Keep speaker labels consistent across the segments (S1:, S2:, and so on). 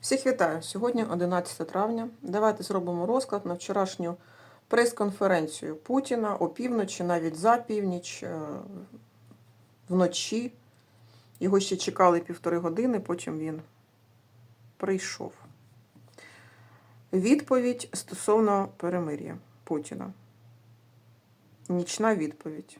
S1: Всіх вітаю! Сьогодні 11 травня. Давайте зробимо розклад на вчорашню прес-конференцію Путіна опівночі, навіть за північ, е, вночі. Його ще чекали півтори години, потім він прийшов. Відповідь стосовно перемир'я Путіна. Нічна відповідь.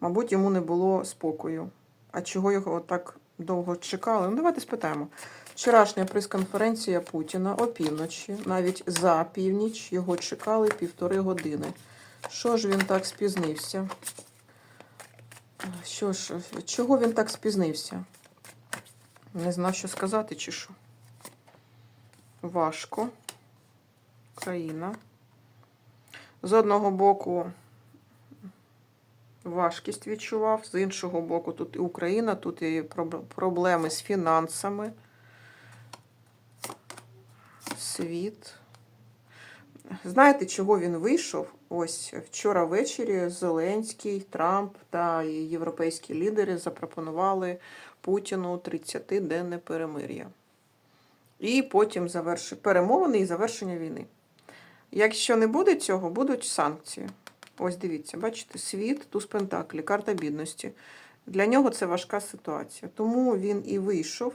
S1: Мабуть, йому не було спокою. А чого його так довго чекали? Ну, давайте спитаємо. Вчорашня прес-конференція Путіна опівночі, навіть за північ, його чекали півтори години. Що ж він так спізнився? Що ж, чого він так спізнився? Не знав, що сказати, чи що. Важко. Країна. З одного боку, важкість відчував, з іншого боку, тут і Україна, тут і проблеми з фінансами. Світ. Знаєте, чого він вийшов? Ось вчора ввечері Зеленський, Трамп та європейські лідери запропонували Путіну 30-денне перемир'я. І потім заверши... перемовини і завершення війни. Якщо не буде цього, будуть санкції. Ось дивіться, бачите, світ, туз Пентаклі, карта бідності. Для нього це важка ситуація. Тому він і вийшов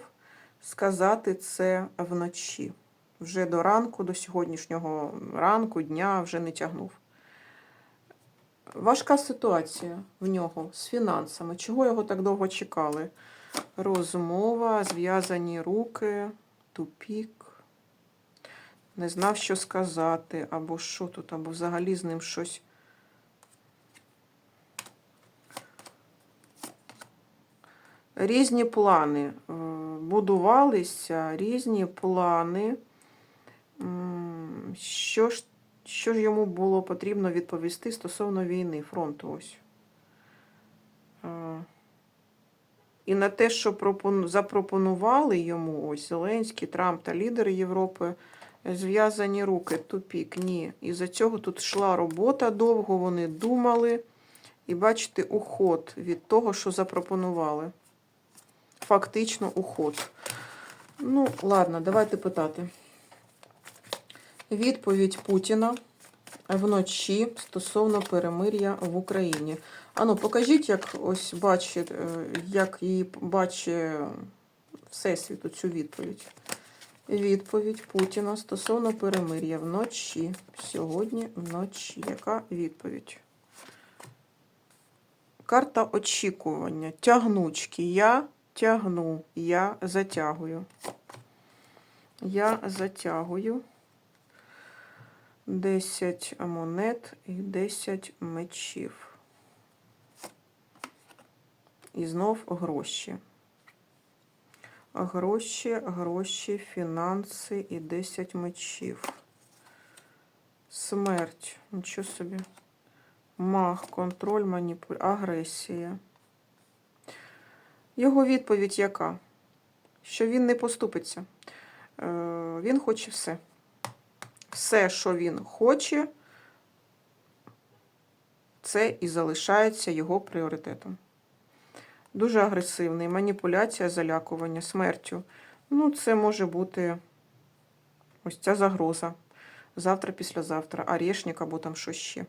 S1: сказати це вночі. Вже до ранку, до сьогоднішнього ранку, дня вже не тягнув. Важка ситуація в нього з фінансами. Чого його так довго чекали? Розмова, зв'язані руки, тупік. Не знав, що сказати, або що тут, або взагалі з ним щось. Різні плани е, будувалися, різні плани. Що ж, що ж йому було потрібно відповісти стосовно війни, фронту ось. І на те, що запропонували йому ось Зеленський, Трамп та лідери Європи, зв'язані руки, тупік, ні. І за цього тут йшла робота довго, вони думали. І бачите, уход від того, що запропонували. Фактично уход. Ну, ладно, давайте питати. Відповідь Путіна вночі стосовно перемир'я в Україні. Ану, покажіть, як ось бачить, е, як її бачить Всесвіт цю відповідь. Відповідь Путіна стосовно перемир'я вночі. Сьогодні вночі. Яка відповідь? Карта очікування. Тягнучки. Я тягну, я затягую. Я затягую. 10 монет і 10 мечів. І знов гроші. Гроші, гроші, фінанси і 10 мечів. Смерть. Нічого собі. Мах, контроль, маніпуль, агресія. Його відповідь яка? Що він не поступиться. Е, Він хоче все. Все, що він хоче, це і залишається його пріоритетом. Дуже агресивний, маніпуляція, залякування, смертю. Ну, це може бути ось ця загроза. Завтра, післязавтра, арешник або там що ще.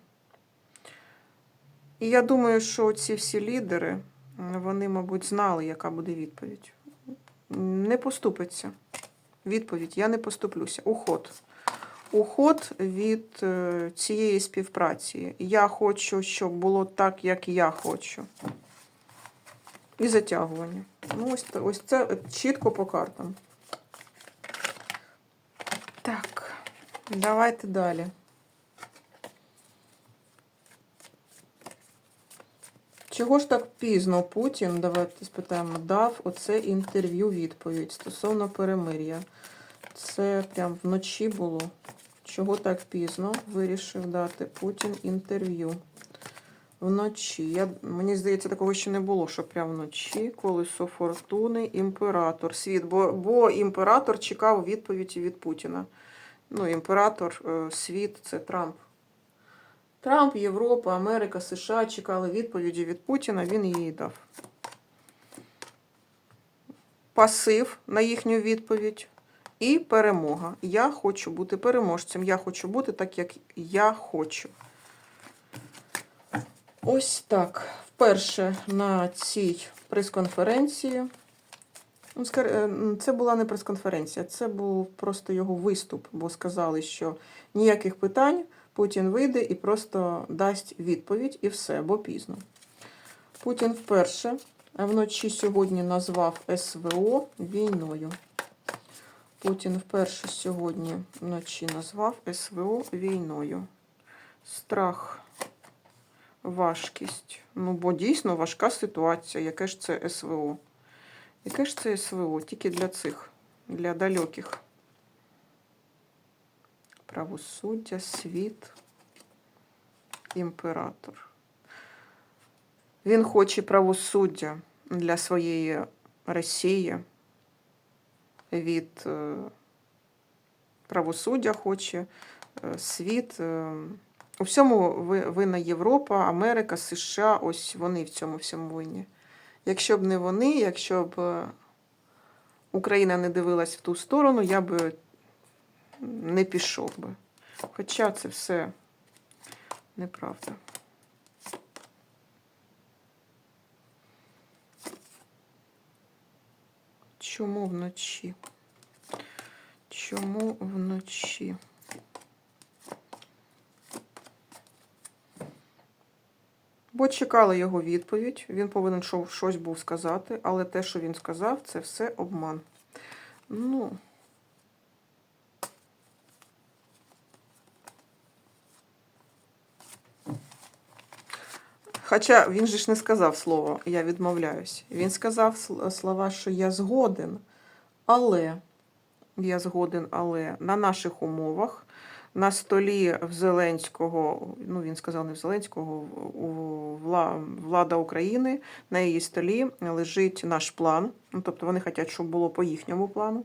S1: І я думаю, що ці всі лідери, вони, мабуть, знали, яка буде відповідь. Не поступиться. Відповідь: я не поступлюся. Уход. Уход від е, цієї співпраці. Я хочу, щоб було так, як я хочу. І затягування. Ну, ось, ось це чітко по картам. Так, давайте далі. Чого ж так пізно Путін, давайте спитаємо, дав оце інтерв'ю відповідь стосовно перемир'я? Це прям вночі було. Чого так пізно вирішив дати Путін інтерв'ю? Вночі. Я, мені здається, такого ще не було, що прям вночі, колесо фортуни, імператор. Світ, бо, бо імператор чекав відповіді від Путіна. Ну, імператор, е, світ це Трамп. Трамп, Європа, Америка, США чекали відповіді від Путіна, він її дав. Пасив на їхню відповідь. І перемога. Я хочу бути переможцем. Я хочу бути так, як я хочу. Ось так. Вперше на цій прес-конференції. ну, е, Це була не прес-конференція, це був просто його виступ, бо сказали, що ніяких питань Путін вийде і просто дасть відповідь, і все, бо пізно. Путін вперше вночі сьогодні назвав СВО війною. Путін вперше сьогодні вночі назвав СВО війною. Страх, важкість. Ну, бо дійсно важка ситуація. Яке ж це СВО? Яке ж це СВО? Тільки для цих, для далеких. Правосуддя, світ, імператор. Він хоче правосуддя для своєї Росії. Від е, правосуддя хоче е, світ. е, У всьому винна Європа, Америка, США. Ось вони в цьому всьому винні. Якщо б не вони, якщо б Україна не дивилась в ту сторону, я би не пішов би. Хоча це все неправда. Чому вночі? Чому вночі? Бо чекали його відповідь. Він повинен щось був сказати, але те, що він сказав, це все обман. Ну. Хоча він же ж не сказав слово я відмовляюсь. Він сказав слова, що я згоден, але я згоден, але на наших умовах на столі в Зеленського, ну він сказав не в Зеленського, у влада України, на її столі лежить наш план. Ну, тобто вони хочуть, щоб було по їхньому плану.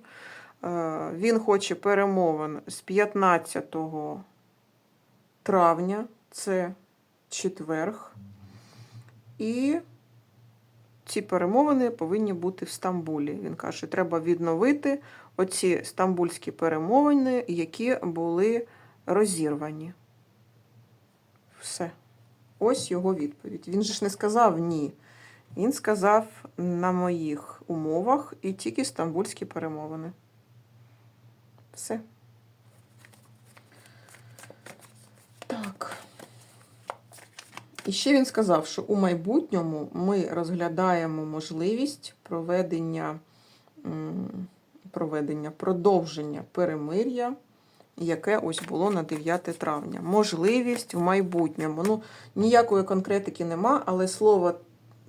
S1: Е, Він хоче перемовин з 15 травня, це четверг. І ці перемовини повинні бути в Стамбулі. Він каже, треба відновити оці стамбульські перемовини, які були розірвані. Все. Ось його відповідь. Він же ж не сказав ні. Він сказав на моїх умовах і тільки стамбульські перемовини. Все. Так. І ще він сказав, що у майбутньому ми розглядаємо можливість проведення, проведення продовження перемир'я, яке ось було на 9 травня. Можливість в майбутньому. Ну, ніякої конкретики нема, але слово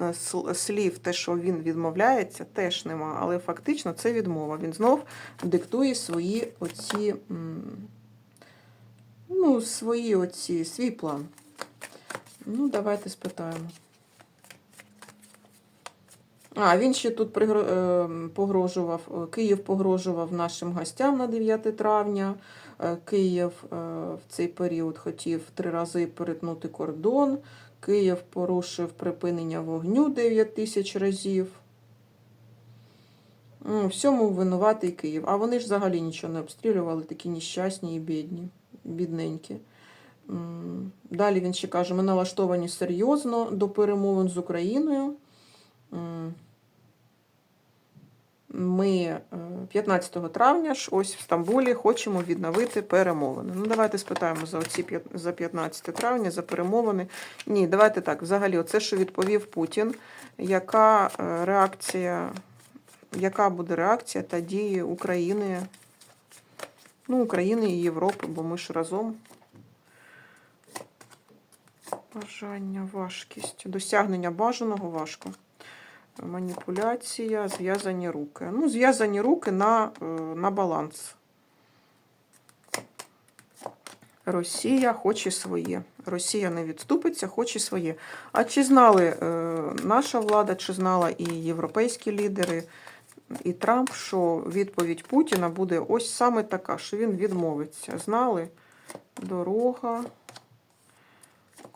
S1: е, слів, те, що він відмовляється, теж нема. Але фактично це відмова. Він знов диктує свої оці, ну, свої оці, свій план. Ну, давайте спитаємо. А, він ще тут е, погрожував, е, Київ погрожував нашим гостям на 9 травня. Е, Київ в цей період хотів три рази перетнути кордон. Київ порушив припинення вогню 9 тисяч разів. Всьому винуватий Київ. А вони ж взагалі нічого не обстрілювали, такі нещасні і бідні, бідненькі. Далі він ще каже: ми налаштовані серйозно до перемовин з Україною. Ми е, 15 травня ж ось в Стамбулі хочемо відновити перемовини. Ну, давайте спитаємо за оці за 15 травня, за перемовини. Ні, давайте так. Взагалі, оце, що відповів Путін, яка е, реакція, яка буде реакція та дії України, ну, України і Європи, бо ми ж разом. Бажання, важкість. Досягнення бажаного важко. Маніпуляція, зв'язані руки. Ну, зв'язані руки на, е, на баланс. Росія хоче своє. Росія не відступиться, хоче своє. А чи знали е, наша влада, чи знала і європейські лідери, і Трамп, що відповідь Путіна буде ось саме така, що він відмовиться. Знали? Дорога,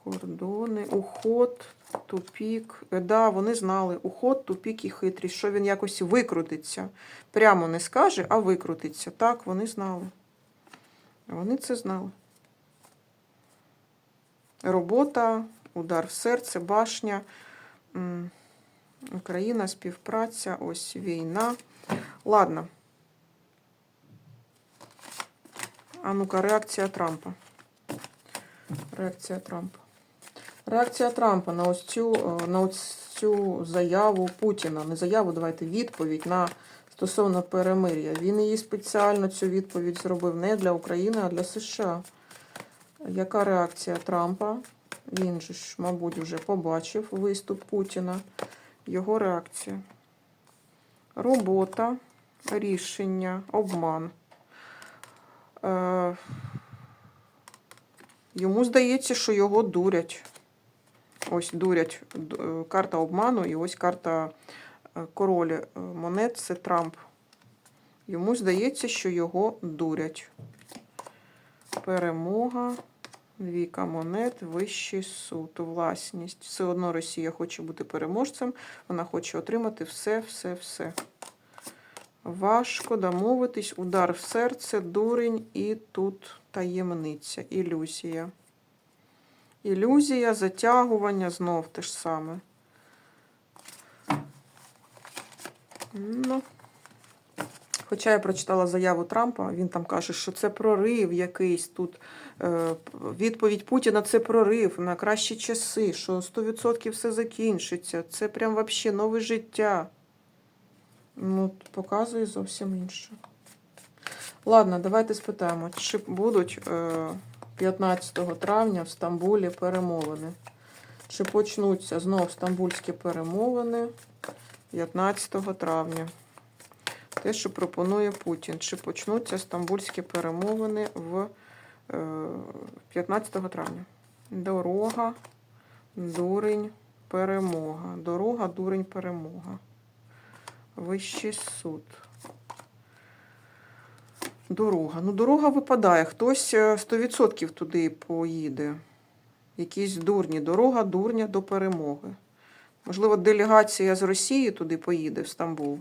S1: кордони, уход, Тупік. Да, вони знали. Уход, тупік і хитрість, що він якось викрутиться. Прямо не скаже, а викрутиться. Так, вони знали. Вони це знали. Робота, удар в серце, башня, Україна, співпраця, ось війна. Ладно. А ну-ка, реакція Трампа. Реакція Трампа. Реакція Трампа на ось цю, е, на ось цю заяву Путіна. Не заяву, давайте відповідь на стосовно перемир'я. Він її спеціально цю відповідь зробив не для України, а для США. Яка реакція Трампа? Він же ж, мабуть, вже побачив виступ Путіна. Його реакція. Робота, рішення, обман. Е, йому здається, що його дурять. Ось дурять е, карта обману і ось карта е, король е, монет це Трамп. Йому здається, що його дурять. Перемога, двійка монет, вищий суд, власність. Все одно Росія хоче бути переможцем, вона хоче отримати все, все, все. Важко домовитись, удар в серце, дурень і тут таємниця, ілюзія. Ілюзія, затягування, знов те ж саме. Ну. Хоча я прочитала заяву Трампа, він там каже, що це прорив якийсь тут. е, Відповідь Путіна це прорив на кращі часи, що 100% все закінчиться. Це прям вообще нове життя. Ну, показує зовсім інше. Ладно, давайте спитаємо, чи будуть е, 15 травня в Стамбулі перемовини. Чи почнуться знов стамбульські перемовини 15 травня? Те, що пропонує Путін. Чи почнуться стамбульські перемовини в е, 15 травня? Дорога, дурень, перемога. Дорога, дурень, перемога. Вищий суд. Дорога. Ну, дорога випадає. Хтось е, 100% туди поїде. Якісь дурні. Дорога, дурня до перемоги. Можливо, делегація з Росії туди поїде, в Стамбул.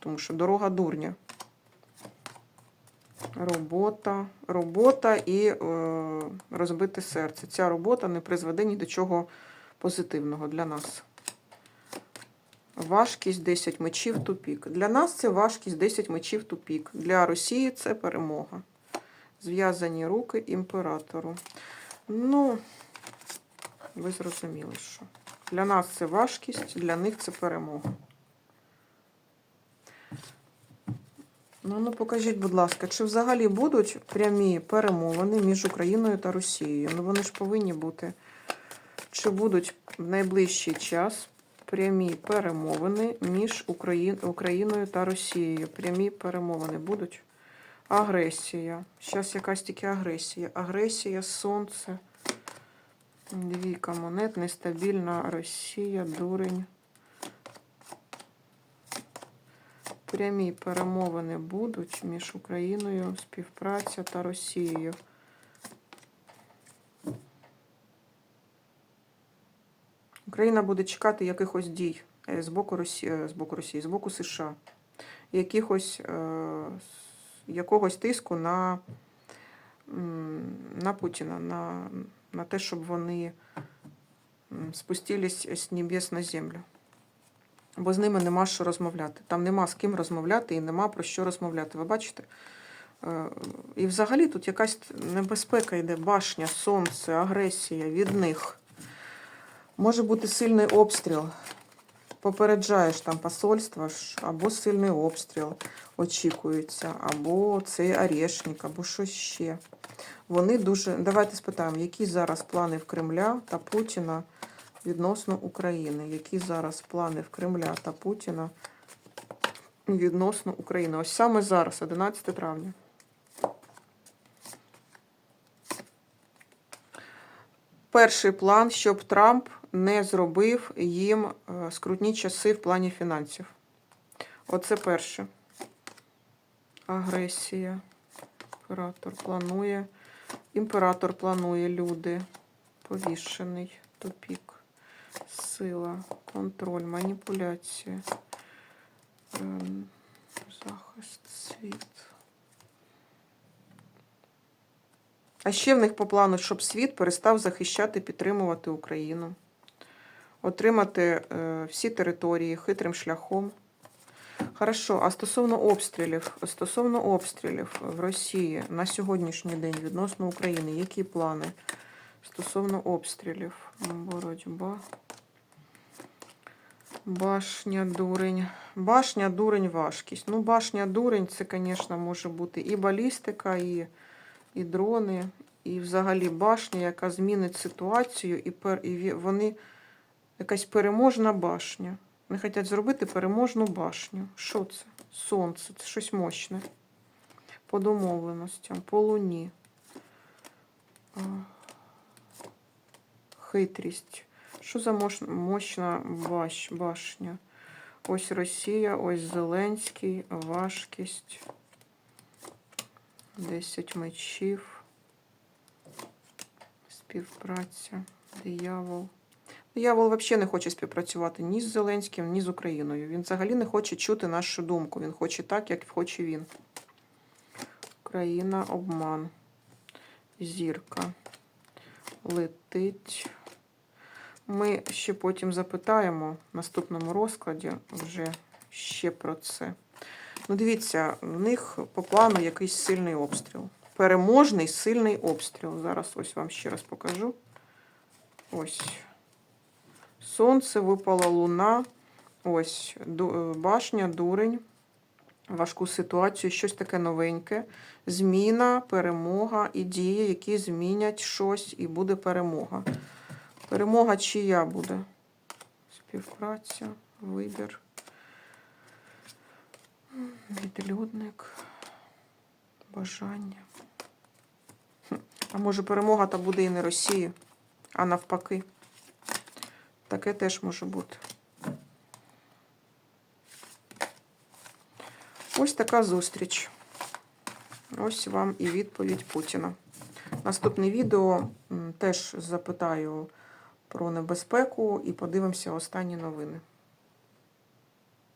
S1: Тому що дорога дурня. Робота. Робота і е, розбите серце. Ця робота не призведе ні до чого позитивного для нас. Важкість 10 мечів тупік. Для нас це важкість 10 мечів тупік. Для Росії це перемога. Зв'язані руки імператору. Ну, ви зрозуміли, що. Для нас це важкість, для них це перемога. Ну, ну покажіть, будь ласка, чи взагалі будуть прямі перемовини між Україною та Росією? Ну вони ж повинні бути. Чи будуть в найближчий час прямі перемовини між Україн... Україною та Росією? Прямі перемовини будуть? Агресія. Зараз якась тільки агресія. Агресія, сонце. Двійка монет, нестабільна Росія, дурень. Прямі перемовини будуть між Україною, співпраця та Росією. Україна буде чекати якихось дій е, з боку Росії, з боку Росії, з боку США, якихось, е, якогось тиску на, на Путіна, на, на те, щоб вони спустились з небес на землю. Бо з ними нема що розмовляти. Там нема з ким розмовляти і нема про що розмовляти. Ви бачите? Е, І взагалі тут якась небезпека йде, башня, сонце, агресія від них. Може бути сильний обстріл. Попереджаєш там посольство, або сильний обстріл очікується, або цей орешник, або щось ще. Вони дуже. Давайте спитаємо, які зараз плани в Кремля та Путіна відносно України? Які зараз плани в Кремля та Путіна відносно України? Ось саме зараз, 11 травня. Перший план, щоб Трамп не зробив їм е, скрутні часи в плані фінансів. Оце перше. Агресія. Імператор планує. Імператор планує люди. Повішений. Тупік. Сила, контроль, маніпуляція, ем, захист, світ. А ще в них по плану, щоб світ перестав захищати, підтримувати Україну, отримати е, всі території хитрим шляхом. Хорошо, а стосовно обстрілів, стосовно обстрілів в Росії на сьогоднішній день відносно України, які плани стосовно обстрілів? Боротьба. Башня, дурень. Башня, дурень, важкість. Ну, башня, дурень, це, звісно, може бути і балістика, і, і дрони, і взагалі башня, яка змінить ситуацію, і, пер, і вони якась переможна башня. Вони хочуть зробити переможну башню. Що це? Сонце, це щось мощне. По домовленостям, по луні. Хитрість. Що за мощна баш, башня? Ось Росія, ось Зеленський, важкість. Десять мечів. Співпраця. Диявол. Диявол взагалі не хоче співпрацювати ні з Зеленським, ні з Україною. Він взагалі не хоче чути нашу думку. Він хоче так, як хоче він. Україна, обман. Зірка. Летить. Ми ще потім запитаємо в наступному розкладі вже ще про це. Ну, дивіться, в них по плану якийсь сильний обстріл. Переможний сильний обстріл. Зараз ось вам ще раз покажу. Ось. Сонце, випала луна. Ось е, башня, дурень. Важку ситуацію, щось таке новеньке. Зміна, перемога і дії, які змінять щось, і буде перемога. Перемога чия буде? Співпраця, вибір. Відлюдник, бажання. А може перемога та буде і не Росії, а навпаки. Таке теж може бути. Ось така зустріч. Ось вам і відповідь Путіна. Наступне відео теж запитаю про небезпеку і подивимося останні новини.